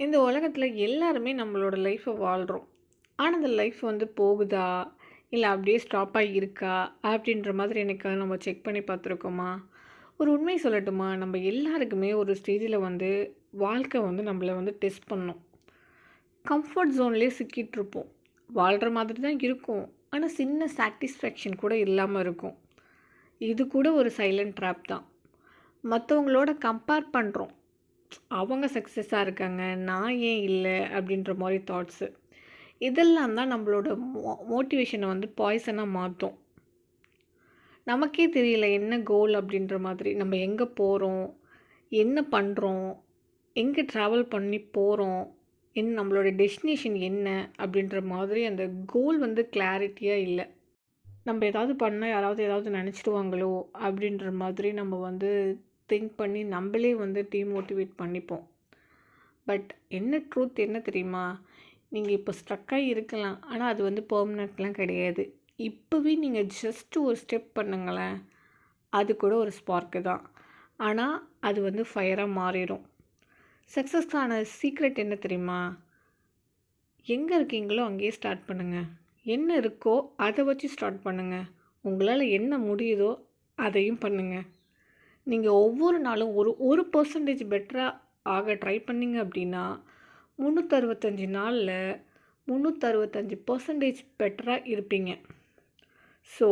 இந்த உலகத்தில் எல்லாருமே நம்மளோட லைஃப்பை வாழ்கிறோம் ஆனால் அந்த லைஃப் வந்து போகுதா? இல்லை அப்படியே ஸ்டாப் இருக்கா? அப்படின்ற மாதிரி எனக்கு நம்ம செக் பண்ணி பார்த்துருக்கோமா? ஒரு உண்மை சொல்லட்டுமா? நம்ம எல்லாருக்குமே ஒரு ஸ்டேஜில் வந்து வாழ்க்கை வந்து நம்மளை வந்து டெஸ்ட் பண்ணும். கம்ஃபர்ட் ஜோன்லேயே சிக்கிட்டுருப்போம் வாழ்கிற மாதிரி தான் இருக்கும். ஆனால் சின்ன சாட்டிஸ்ஃபேக்ஷன் கூட இல்லாமல் இருக்கும். இது கூட ஒரு சைலண்ட் ட்ராப் தான். மற்றவங்களோட கம்பேர் பண்ணுறோம் அவங்க சக்ஸஸாக இருக்காங்க நான் ஏன் இல்லை? அப்படின்ற மாதிரி தாட்ஸு இதெல்லாம் தான் நம்மளோட மோ மோட்டிவேஷனை வந்து பாய்சனாக மாற்றும். நமக்கே தெரியல என்ன கோல் அப்படின்ற மாதிரி. நம்ம எங்கே போகிறோம் என்ன பண்ணுறோம் எங்கே ட்ராவல் பண்ணி போகிறோம் என் நம்மளோட டெஸ்டினேஷன் என்ன? அப்படின்ற மாதிரி அந்த கோல் வந்து கிளாரிட்டியாக இல்லை. நம்ம ஏதாவது பண்ணால் யாராவது ஏதாவது நினச்சிடுவாங்களோ? அப்படின்ற மாதிரி நம்ம வந்து திங்க் பண்ணி நம்மளே வந்து டிமோட்டிவேட் பண்ணிப்போம். பட் என்ன ட்ரூத் என்ன தெரியுமா? நீங்கள் இப்போ ஸ்ட்ரக்காக இருக்கலாம். ஆனால் அது வந்து பெர்மனெண்ட்லாம் கிடையாது. இப்போவே நீங்கள் ஜஸ்ட்டு ஒரு ஸ்டெப் பண்ணுங்களேன். அது கூட ஒரு ஸ்பார்க்கு தான். ஆனால் அது வந்து ஃபயராக மாறிடும் சக்ஸஸ்க்கான சீக்ரெட் என்ன தெரியுமா? எங்கே இருக்கீங்களோ அங்கேயே ஸ்டார்ட் பண்ணுங்கள் என்ன இருக்கோ அதை வச்சு ஸ்டார்ட் பண்ணுங்கள் உங்களால் என்ன முடியுதோ அதையும் பண்ணுங்கள் நீங்கள் ஒவ்வொரு நாளும் ஒரு ஒரு பர்சன்டேஜ் பெட்டராக ஆக ட்ரை பண்ணிங்க அப்படின்னா முந்நூற்றறுபத்தஞ்சி நாளில் முந்நூற்றறுபத்தஞ்சி பர்சன்டேஜ் பெட்டராக இருப்பீங்க. ஸோ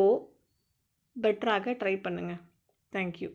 பெட்டராக ட்ரை பண்ணுங்கள் தேங்க்யூ